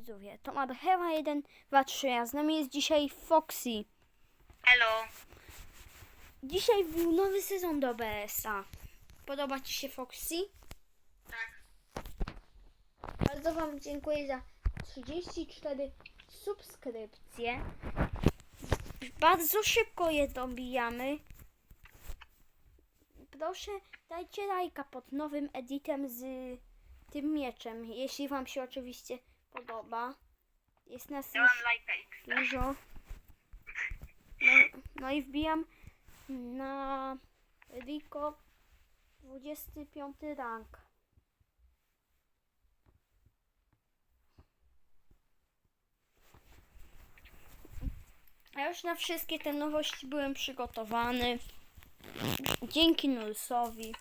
Widzowie, to Marchewa 1, 2, 3, a z nami jest dzisiaj Foxy. Elo. Dzisiaj był nowy sezon do BS-a. Podoba Ci się Foxy? Tak. Bardzo Wam dziękuję za 34 subskrypcje. Bardzo szybko je dobijamy. Proszę, dajcie lajka pod nowym editem z tym mieczem, jeśli Wam się oczywiście podoba. Jest nas Ja już mam lajka X. dużo. No, no i wbijam na Rico 25 rank. Ja już na wszystkie te nowości byłem przygotowany. Dzięki Nulsowi.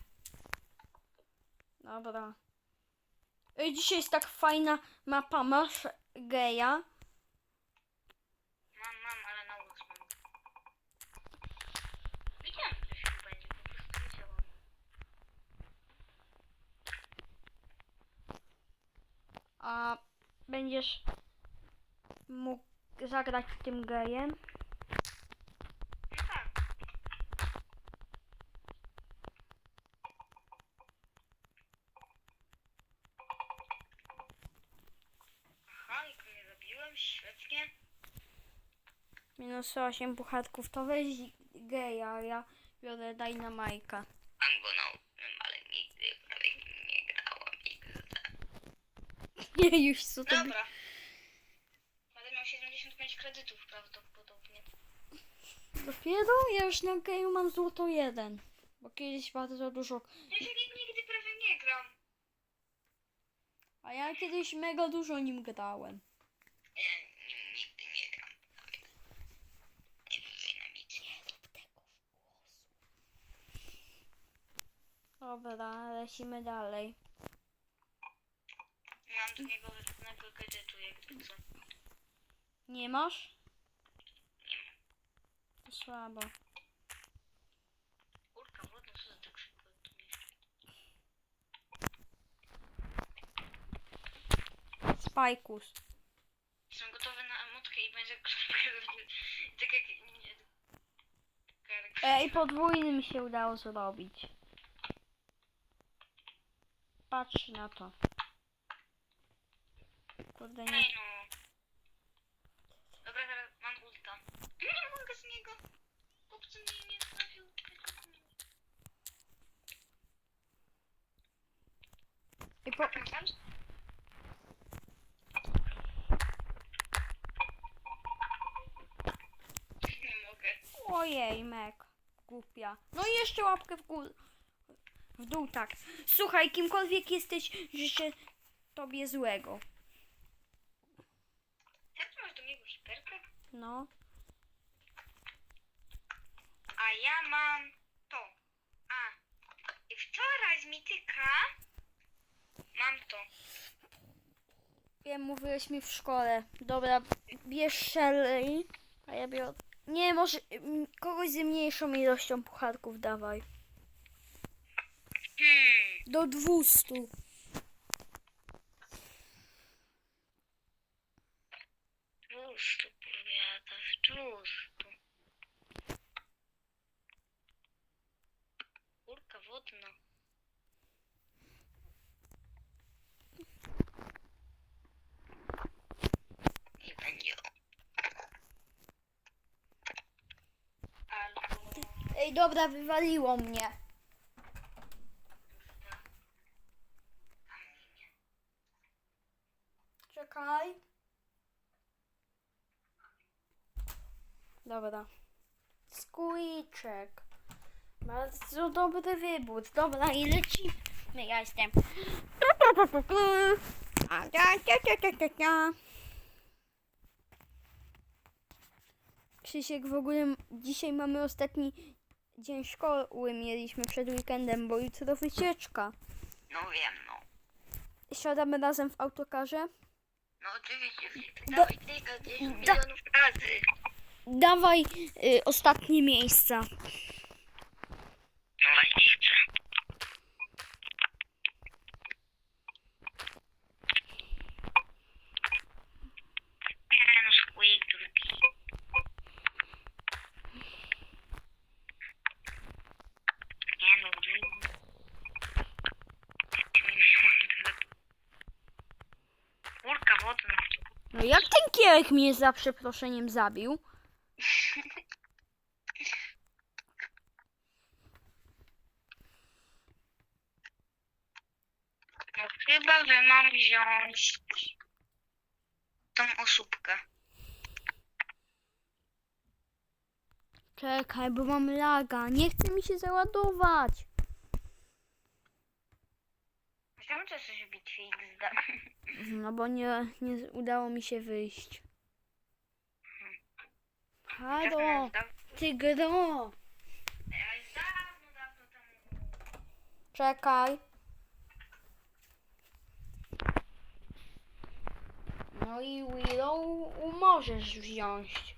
Dobra. Ej, Dzisiaj jest tak fajna mapa. Masz geja. Mam, mam, ale na ósmą. Wiedziałem, że ktoś tu będzie, po prostu wiedziałam. a będziesz mógł zagrać tym gejem. Świetnie. Minus 8 puchatków, to weź geja, ja biorę Dynamajka. Mam go nauczyłem, ale nigdy prawie nie grałem Nie, już co to... Dobra. Będę miał 75 kredytów prawdopodobnie. Dopiero? Ja już na geju mam złoto 1. Bo kiedyś bardzo dużo... Ja się nigdy prawie nie gram. A ja kiedyś mega dużo nim grałem. Ja nim nigdy nie gram. Nie dynamicznie. Dobra, lecimy dalej. Mam do niego wybranego kredytu, jakby co. Nie masz? To słabo. Kurka wodna, co za tak szybko tu. Spajkus. Jestem gotowy na emotkę i będzie tak jak... nie- jak- Ej, podwójny mi się udało zrobić. Patrz na to. Kurde, nie. Ej no. Dobra, teraz mam ulta. Nie mogę z niego. Chłopcy mnie nie trafił. I po... Nie mogę. Ojej, Mek. Głupia. No i jeszcze łapkę w górę. W dół, tak. Słuchaj, kimkolwiek jesteś, życzę tobie złego. Ty masz do niego hiperkę? No. A ja mam to. A. I wczoraj z mityka mam to. Wiem, mówiłeś mi w szkole. Dobra, bierz Shelley. A ja biorę... Nie, może mm, kogoś z mniejszą ilością pucharków dawaj. Do 200. Tłuszczu, powiadasz, tłuszczu. Kurka wodna. Nie będzie. Albo... Ej, dobra, wywaliło mnie. Czekaj. Dobra. Squeaczek. Bardzo dobry wybór. Dobra, i lecimy. Ja jestem. Krzysiek, w ogóle dzisiaj mamy ostatni dzień szkoły. Mieliśmy przed weekendem, bo jutro wycieczka. No wiem, no. Siadamy razem w autokarze. No oczywiście, dawaj tylko 10 da- milionów razy. Dawaj y, ostatnie miejsca. No właśnie chcę. wodna. No jak ten kierek mnie za przeproszeniem zabił? No, chyba, że mam wziąć tą osóbkę. Czekaj, bo mam laga. Nie chce mi się załadować. To coś XD? No bo nie, nie udało mi się wyjść. Halo, ty gro. Ja już dawno, dawno temu. Czekaj. No i Willow możesz wziąć.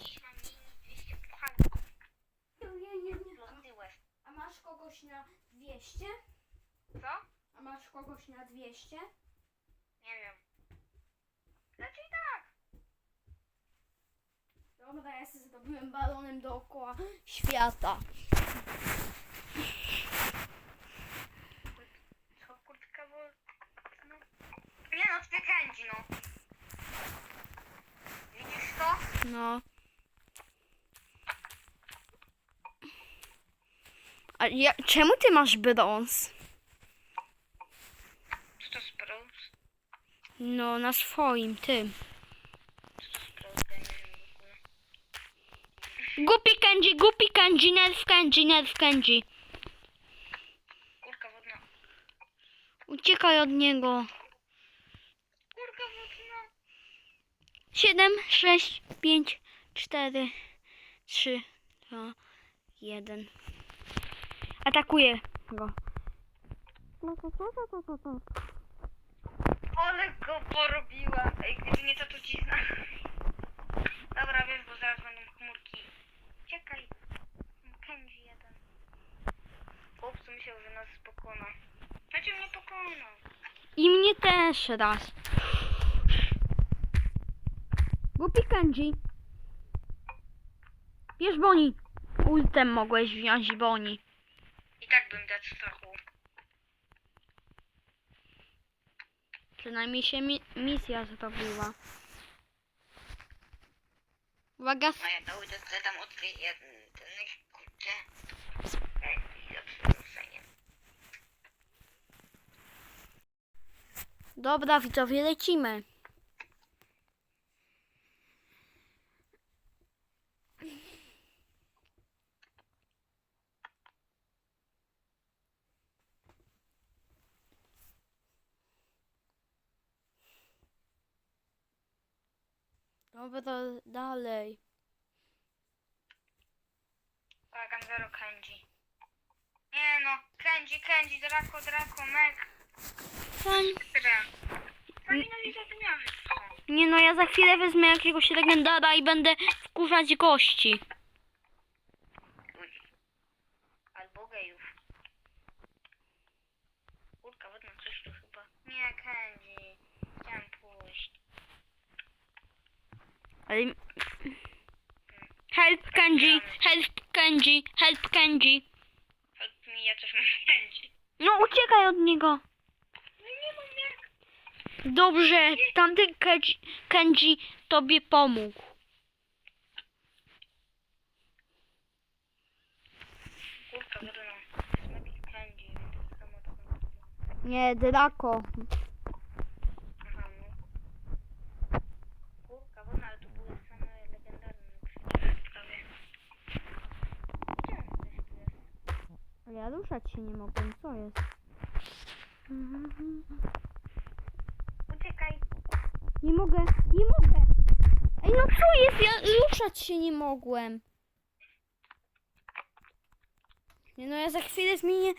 Dziś mam minus 200 pucharków. Nie, nie, nie. A masz kogoś na 200? Co? A masz kogoś na 200? Nie wiem. Raczej tak. Dobra, ja sobie zrobiłem balonem dookoła świata. Co kurtka, bo... No. Nie no, ty kręci, no. Widzisz to? No. A ja, czemu ty masz brąz? Co to sprawdź? No, na swoim, tym. Głupi Kenji, głupi Kenji, nerw Kenji, nerw Kenji. Kurka wodna. Uciekaj od niego. Kurka wodna. 7, 6, 5, 4, 3, 2, 1. Atakuję go. Ale go porobiła. Ej, gdyby nie to tu cisna. Dobra, wiesz, bo zaraz będą chmurki. Czekaj. Kenji jeden. Chłopcu myślał, że nas pokona. Znaczy mnie pokona. I mnie też raz. Głupi Kenji. Bierz Boni. Ultem mogłeś wziąć Boni. I tak bym dać strachu. Przynajmniej się mi misja zrobiła. Uwaga, No ja sobie tam odkryć jeden, ten kurczę. Dobra widzowie, lecimy. Dobra, dalej. Błagam, zero Kenji. Nie no, Kenji, Kenji, Draco, Draco, Mek. Ten- Która? To nienawidzę dniowictwo. Nie no, ja za chwilę wezmę jakiegoś legendara i będę wkurzać gości. Albo gejów. Kurka, wodna coś tu chyba. Nie, Kenji. Chciałem pójść. Ale... Help Kenji, help Kenji, help Kenji. Help mi, ja też mam Kenji. No uciekaj od niego. No nie mam jak. Dobrze, tamten Kenji, Kenji tobie pomógł. Kurka, wodna. Smek Kenji, więc tak samo to będzie. Nie, Draco. Aha, no. Kurka, wodna, ale to były same legendarne przecież prawie. Gdzie on gdzieś tu jest? Ale ja ruszać się nie mogłem, co jest? Uciekaj. Nie mogę, nie mogę. Ej, no co jest? Ja ruszać się nie mogłem. Nie no, ja za chwilę zmienię.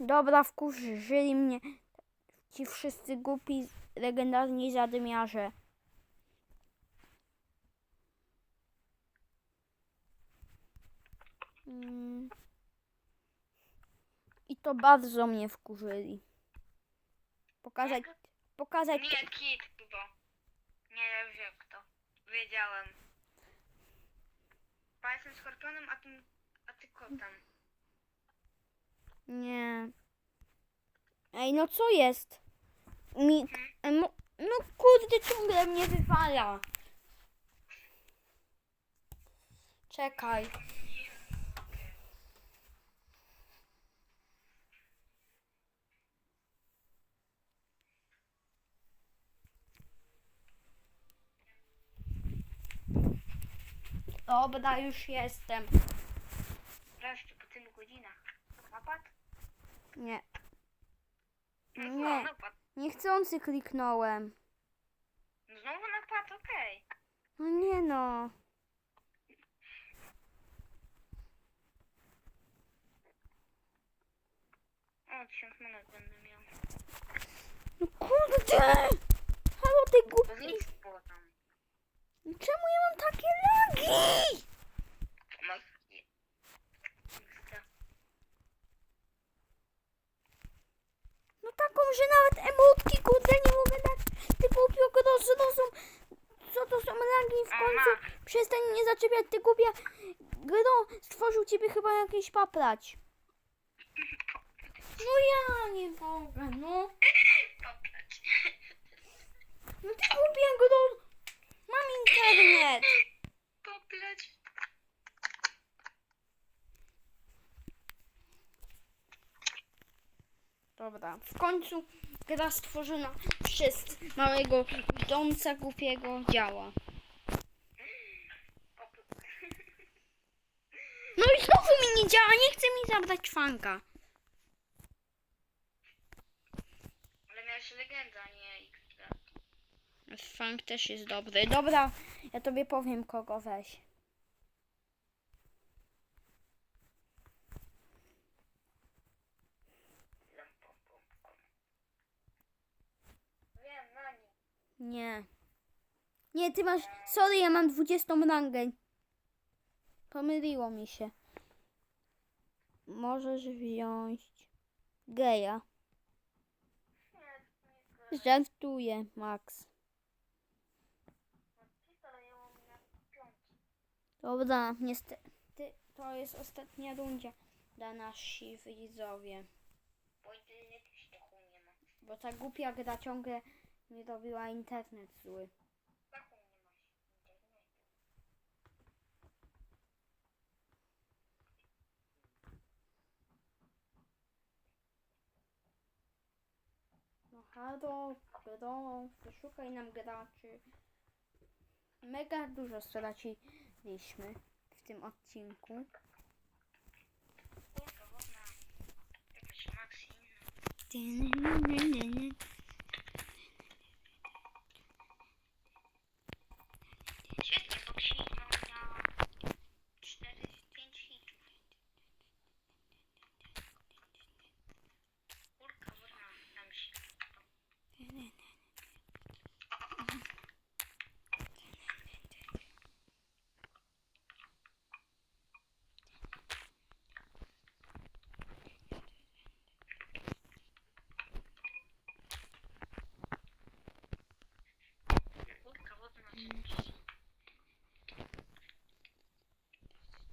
Dobra, wkurzyli mnie ci wszyscy głupi, legendarni zadymiarze. Mm. To bardzo mnie wkurzyli. Pokazać, pokazać. Nie, kit chyba. Nie, wiem kto. Wiedziałem. Bo jestem skorpionem, a ty, a ty kotem. Nie. Ej, no co jest? Mi, no No kurde, ciągle mnie wywala. Czekaj. Dobra, już jestem. Wreszcie po tylu godzinach. Napad? Nie, No Nie. napad. niechcący kliknąłem. No Znowu napad, okej. No nie no. O, 1000 minut będę miał. No kurde! Halo ty głupi! Czemu ja mam takie lagi? No taką, że nawet emotki kurde nie mogę dać. Ty głupio gros, no są... Co to są lagi w końcu? Przestań mnie zaczepiać, ty głupia... Gro, stworzył ciebie chyba jakiś paplać. No ja nie mogę, no. Poplać. No ty głupia gro... Mam internet. Poplać. Dobra, w końcu gra stworzona przez małego domca głupiego działa. No i znowu mi nie działa, nie chce mi zabrać fanka. Ale miałeś legenda, a nie. Funk też jest dobry. Dobra, ja tobie powiem kogo weź. Nie. Nie. Ty masz... Sorry, ja mam 20 rangę. Pomyliło mi się. Możesz wziąć geja. Żartuję, Max. Ale ja mam na piątce. Dobra, niestety to jest ostatnia runda dla nasi widzowie. Bo ta głupia gra ciągle mi robiła internet zły. No halo, gro, wyszukaj nam graczy. Mega dużo straciliśmy w tym odcinku. Maxi Świetnie, bo Ksima miała 4-5 hitów. Kurka wodna nam się Kurka wodna oczywiście.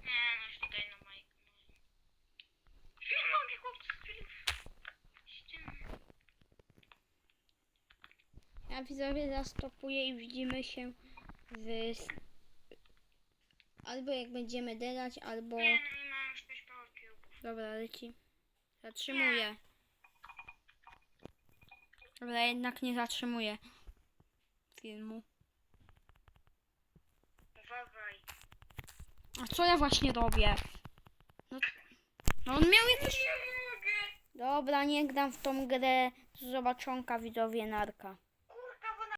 Nie, no już tutaj na Majku. Nie mogę chłopcy ściany. Widzowie zastopuję i widzimy się w... Albo jak będziemy dedać, albo... Nie, no nie mam już też power cube'ów. Dobra, leci. Zatrzymuję. Dobra, jednak nie zatrzymuję filmu. Uważaj. A co ja właśnie robię? No, no on miał jakiś... Dobra, nie gram w tą grę. Do zobaczonka widzowie narka.